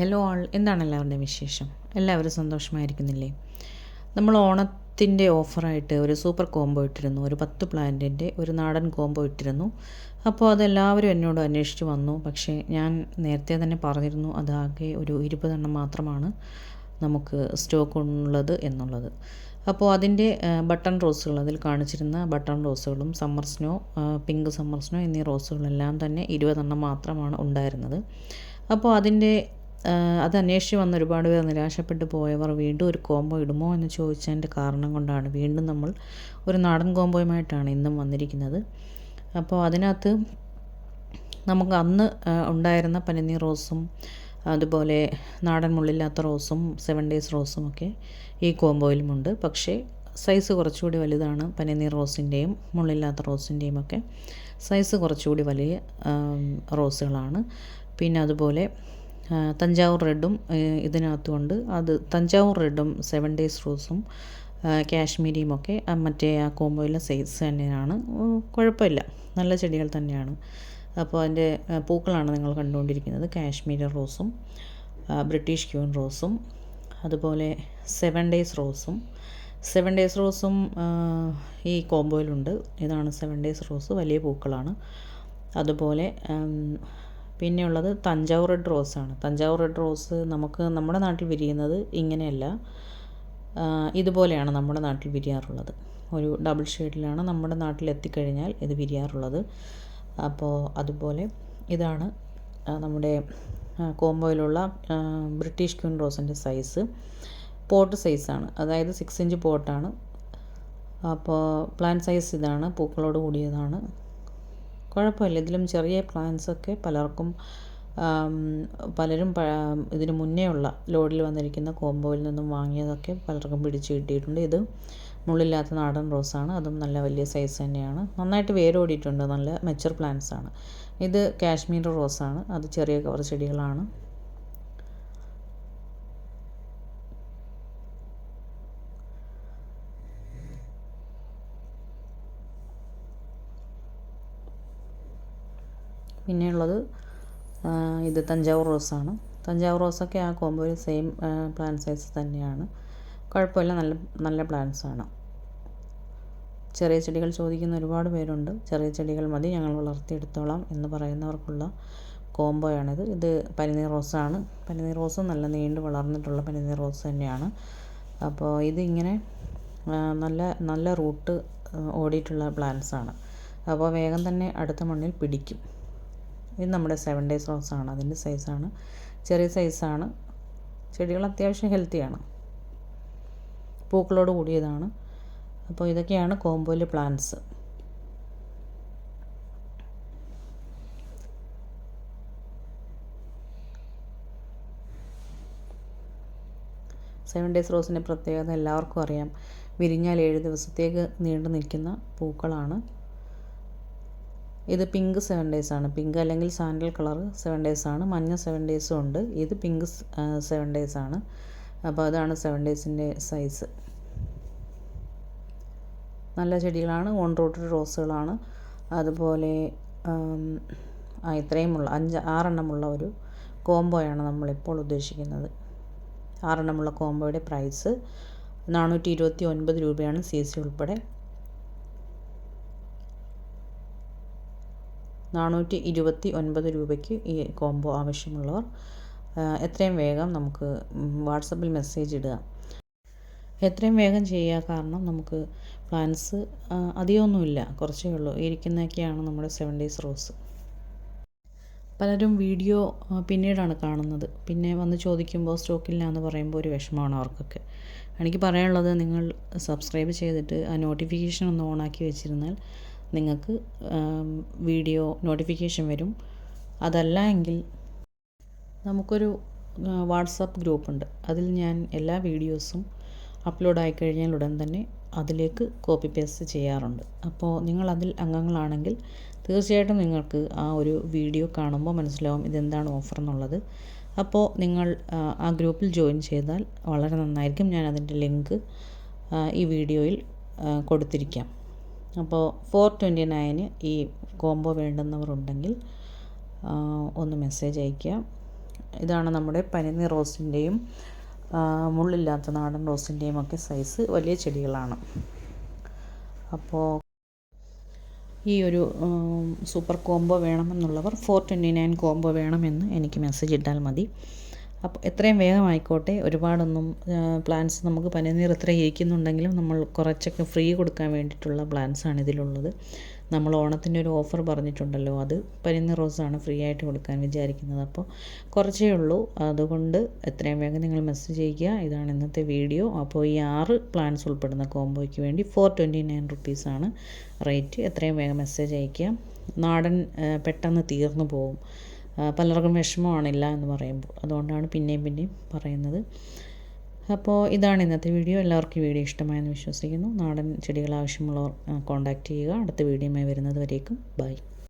Hello ആൾ എന്താണ് എല്ലാവരുടെയും വിശേഷം? എല്ലാവരും സന്തോഷമായിരിക്കുന്നില്ലേ? നമ്മൾ ഓണത്തിന്റെ ഓഫറായിട്ട് ഒരു സൂപ്പർ കോംബോ ഇട്ടിരുന്നു. ഒരു പത്ത് പ്ലാന്റിന്റെ ഒരു നാടൻ കോംബോ ഇട്ടിരുന്നു. അപ്പോൾ അതെല്ലാവരും എന്നോട് അന്വേഷിച്ച് വന്നു. പക്ഷേ ഞാൻ നേരത്തെ തന്നെ പറഞ്ഞിരുന്നു അതാകെ ഒരു ഇരുപതെണ്ണം മാത്രമാണ് നമുക്ക് സ്റ്റോക്ക് ഉള്ളത് എന്നുള്ളത്. അപ്പോൾ അതിന്റെ ബട്ടൺ റോസുകൾ അതിൽ കാണിച്ചിരുന്ന button റോസുകളും summer snow pink summer snow എന്നീ റോസുകളെല്ലാം തന്നെ ഇരുപതെണ്ണം മാത്രമാണ് ഉണ്ടായിരുന്നത്. അപ്പോൾ അതിന്റെ അത് അന്വേഷിച്ച് വന്ന ഒരുപാട് പേർ നിരാശപ്പെട്ടു പോയവർ വീണ്ടും ഒരു കോംബോ ഇടുമോ എന്ന് ചോദിച്ചതിന്റെ കാരണം കൊണ്ടാണ് വീണ്ടും നമ്മൾ ഒരു നാടൻ കോംബോയുമായിട്ടാണ് ഇന്നും വന്നിരിക്കുന്നത്. അപ്പോൾ അതിനകത്ത് നമുക്ക് അന്ന് ഉണ്ടായിരുന്ന പനിനീർ റോസും അതുപോലെ നാടൻ മുള്ളില്ലാത്ത റോസും സെവൻ ഡേയ്സ് റോസും ഒക്കെ ഈ കോംബോയിലുമുണ്ട്. പക്ഷേ സൈസ് കുറച്ചുകൂടി വലുതാണ് പനിനീർ റോസിന്റെയും മുള്ളില്ലാത്ത റോസിന്റെയും ഒക്കെ. സൈസ് കുറച്ചുകൂടി വലിയ റോസുകളാണ്. പിന്നെ അതുപോലെ തഞ്ചാവൂർ റെഡും ഇതിനകത്തുമുണ്ട് അത് തഞ്ചാവൂർ റെഡും സെവൻ ഡേയ്സ് റോസും കാശ്മീരിയും ഒക്കെ മറ്റേ ആ കോമ്പോയിലെ സൈസ് തന്നെയാണ്. കുഴപ്പമില്ല. നല്ല ചെടികൾ തന്നെയാണ്. അപ്പോൾ അതിന്റെ പൂക്കളാണ് നിങ്ങൾ കണ്ടുകൊണ്ടിരിക്കുന്നത്. കാശ്മീരി റോസും ബ്രിട്ടീഷ് ക്യൂൺ റോസും അതുപോലെ സെവൻ ഡേയ്സ് റോസും. സെവൻ ഡേയ്സ് റോസും ഈ കോമ്പോയിലുണ്ട് ഇതാണ് സെവൻ ഡേയ്സ് റോസ്. വലിയ പൂക്കളാണ്. അതുപോലെ പിന്നെയുള്ളത് തഞ്ചാവൂർ റെഡ് റോസാണ്. തഞ്ചാവൂർ റെഡ് റോസ് നമുക്ക് നമ്മുടെ നാട്ടിൽ വിരിയുന്നത് ഇങ്ങനെയല്ല. ഇതുപോലെയാണ് നമ്മുടെ നാട്ടിൽ വിരിയാറുള്ളത്. ഒരു ഡബിൾ ഷെയ്ഡിലാണ് നമ്മുടെ നാട്ടിൽ എത്തിക്കഴിഞ്ഞാൽ ഇത് വിരിയാറുള്ളത്. അപ്പോൾ അതുപോലെ ഇതാണ് നമ്മുടെ കോംബോയിലുള്ള ബ്രിട്ടീഷ് ക്യൂൺ റോസിന്റെ സൈസ്. പോട്ട് സൈസാണ്. അതായത് സിക്സ് ഇഞ്ച് പോട്ടാണ്. അപ്പോൾ പ്ലാന്റ് സൈസ് ഇതാണ് പൂക്കളോട് കൂടിയതാണ്. കുഴപ്പമില്ല. ഇതിലും ചെറിയ പ്ലാൻസൊക്കെ പലർക്കും പലരും ഇതിന് മുന്നേ ഉള്ള ലോഡിൽ വന്നിരിക്കുന്ന കോംബോയിൽ നിന്നും വാങ്ങിയതൊക്കെ പലർക്കും പിടിച്ച് കിട്ടിയിട്ടുണ്ട്. ഇത് മുള്ളില്ലാത്ത നാടൻ റോസാണ് അതും നല്ല വലിയ സൈസ് തന്നെയാണ്. നന്നായിട്ട് വേരോടിയിട്ടുണ്ട്. നല്ല മെച്ചർ പ്ലാന്റ്സാണ് ഇത് കാശ്മീർ റോസാണ് അത് ചെറിയ കവർ ചെടികളാണ്. പിന്നെയുള്ളത് ഇത് തഞ്ചാവൂർ റോസാണ്. തഞ്ചാവൂർ റോസൊക്കെ ആ കോമ്പോയിൽ സെയിം പ്ലാന്റ് സൈസ് തന്നെയാണ്. കുഴപ്പമില്ല നല്ല നല്ല പ്ലാന്റ്സ് ആണ്. ചെറിയ ചെടികൾ ചോദിക്കുന്ന ഒരുപാട് പേരുണ്ട്. ചെറിയ ചെടികൾ മതി ഞങ്ങൾ വളർത്തിയെടുത്തോളാം എന്ന് പറയുന്നവർക്കുള്ള കോംബോയാണിത് ഇത് പനിനീർ റോസാണ്. പനിനീർ റോസും നല്ല നീണ്ടു വളർന്നിട്ടുള്ള പനിനീർ റോസ് തന്നെയാണ്. അപ്പോൾ ഇതിങ്ങനെ നല്ല നല്ല റൂട്ട് ഓടിയിട്ടുള്ള പ്ലാന്റ്സാണ് അപ്പോൾ വേഗം തന്നെ അടുത്ത മണ്ണിൽ പിടിക്കും. ഇത് നമ്മുടെ സെവൻ ഡേയ്സ് റോസാണ് അതിന്റെ സൈസാണ് ചെറിയ സൈസാണ് ചെടികൾ അത്യാവശ്യം ഹെൽത്തിയാണ് പൂക്കളോട് കൂടിയതാണ്. അപ്പോൾ ഇതൊക്കെയാണ് കോമ്പോയിൽ പ്ലാന്റ്സ് സെവൻ ഡേയ്സ് റോസിന്റെ പ്രത്യേകത എല്ലാവർക്കും അറിയാം. വിരിഞ്ഞാൽ ഏഴ് ദിവസത്തേക്ക് നീണ്ടു നിൽക്കുന്ന പൂക്കളാണ്. ഇത് പിങ്ക് സെവൻ ഡേയ്സ് ആണ്. പിങ്ക് അല്ലെങ്കിൽ സാൻഡൽ കളർ സെവൻ ഡേയ്സ് ആണ്. മഞ്ഞ സെവൻ ഡേയ്സും ഉണ്ട്. ഇത് പിങ്ക് സെവൻ ഡേയ്സ് ആണ്. അപ്പോൾ അതാണ് സെവൻ ഡേയ്സിന്റെ സൈസ് നല്ല ചെടികളാണ്. ഓൺ റൂട്ടഡ് റോസുകളാണ് അതുപോലെ ഇത്രയുമുള്ള അഞ്ച് ആറെണ്ണമുള്ള ഒരു കോംബോയാണ് നമ്മളിപ്പോൾ ഉദ്ദേശിക്കുന്നത്. ആറെണ്ണമുള്ള കോംബോയുടെ പ്രൈസ് നാനൂറ്റി ഇരുപത്തി ഒൻപത് രൂപയാണ് സി സി ഉൾപ്പെടെ നാനൂറ്റി ഇരുപത്തി ഒൻപത് രൂപയ്ക്ക് ഈ കോംബോ ആവശ്യമുള്ളവർ എത്രയും വേഗം നമുക്ക് വാട്സപ്പിൽ മെസ്സേജ് ഇടുക. എത്രയും വേഗം ചെയ്യുക കാരണം നമുക്ക് പ്ലാൻസ് അധികമൊന്നുമില്ല. കുറച്ചേ ഉള്ളൂ. ഇരിക്കുന്നതൊക്കെയാണ് നമ്മുടെ സെവൻ ഡേയ്സ് റോസ്. പലരും വീഡിയോ പിന്നീടാണ് കാണുന്നത്. പിന്നെ വന്ന് ചോദിക്കുമ്പോൾ സ്റ്റോക്കില്ല എന്ന് പറയുമ്പോൾ ഒരു വിഷമമാണ് അവർക്കൊക്കെ. എനിക്ക് പറയാനുള്ളത് നിങ്ങൾ സബ്സ്ക്രൈബ് ചെയ്തിട്ട് ആ നോട്ടിഫിക്കേഷൻ ഒന്ന് ഓണാക്കി വെച്ചിരുന്നാൽ നിങ്ങൾക്ക് വീഡിയോ നോട്ടിഫിക്കേഷൻ വരും. അതല്ല എങ്കിൽ നമുക്കൊരു വാട്സപ്പ് ഗ്രൂപ്പുണ്ട്. അതിൽ ഞാൻ എല്ലാ വീഡിയോസും അപ്ലോഡ് ആയി കഴിഞ്ഞാൽ ഉടൻ തന്നെ അതിലേക്ക് കോപ്പി പേസ്റ്റ് ചെയ്യാറുണ്ട്. അപ്പോൾ നിങ്ങൾ അതിൽ അംഗങ്ങളാണെങ്കിൽ തീർച്ചയായിട്ടും നിങ്ങൾക്ക് ആ ഒരു വീഡിയോ കാണുമ്പോൾ മനസ്സിലാവും ഇതെന്താണ് ഓഫർ എന്നുള്ളത്. അപ്പോൾ നിങ്ങൾ ആ ഗ്രൂപ്പിൽ ജോയിൻ ചെയ്താൽ വളരെ നന്നായിരിക്കും. ഞാൻ അതിന്റെ ലിങ്ക് ഈ വീഡിയോയിൽ കൊടുത്തിരിക്കാം. അപ്പോൾ ഫോർ ട്വന്റി നയന് ഈ കോംബോ വേണ്ടുന്നവരുണ്ടെങ്കിൽ ഒന്ന് മെസ്സേജ് അയയ്ക്കുക. ഇതാണ് നമ്മുടെ പനിനി റോസിന്റെയും മുള്ളില്ലാത്ത നാടൻ റോസിന്റെയും ഒക്കെ സൈസ് വലിയ ചെടികളാണ്. അപ്പോൾ ഈ ഒരു സൂപ്പർ കോംബോ വേണമെന്നുള്ളവർ ഫോർ ട്വന്റി നയൻ കോംബോ വേണമെന്ന് എനിക്ക് മെസ്സേജ് ഇട്ടാൽ മതി. അപ്പോൾ എത്രയും വേഗം ആയിക്കോട്ടെ. ഒരുപാടൊന്നും പ്ലാൻസ് നമുക്ക് പനിനീർ ഇത്ര ഇരിക്കുന്നുണ്ടെങ്കിലും നമ്മൾ കുറച്ചൊക്കെ ഫ്രീ കൊടുക്കാൻ വേണ്ടിയിട്ടുള്ള പ്ലാൻസാണ് ഇതിലുള്ളത്. നമ്മൾ ഓണത്തിന്റെ ഒരു ഓഫർ പറഞ്ഞിട്ടുണ്ടല്ലോ അത് പനിനീർ റോസാണ് ഫ്രീ ആയിട്ട് കൊടുക്കാൻ വിചാരിക്കുന്നത്. അപ്പോൾ കുറച്ചേ ഉള്ളൂ. അതുകൊണ്ട് എത്രയും വേഗം നിങ്ങൾ മെസ്സേജ് ചെയ്യുക ഇതാണ് ഇന്നത്തെ വീഡിയോ അപ്പോൾ ഈ ആറ് പ്ലാൻസ് ഉൾപ്പെടുന്ന കോംബോയ്ക്ക് വേണ്ടി ഫോർ ട്വന്റി നയൻ റുപ്പീസാണ് റേറ്റ് എത്രയും വേഗം മെസ്സേജ് അയയ്ക്കുക. നാടൻ പെട്ടെന്ന് തീർന്നു പോകും. പലർക്കും വിഷമമാണില്ല എന്ന് പറയുമ്പോൾ. അതുകൊണ്ടാണ് പിന്നെയും പിന്നെയും പറയുന്നത്. അപ്പോൾ ഇതാണ് ഇന്നത്തെ വീഡിയോ. എല്ലാവർക്കും ഈ വീഡിയോ ഇഷ്ടമായെന്ന് വിശ്വസിക്കുന്നു. നാടൻ ചെടികൾ ആവശ്യമുള്ളവർ കോൺടാക്റ്റ് ചെയ്യുക. അടുത്ത വീഡിയോയുമായി വരുന്നത് വരേക്കും. ബൈ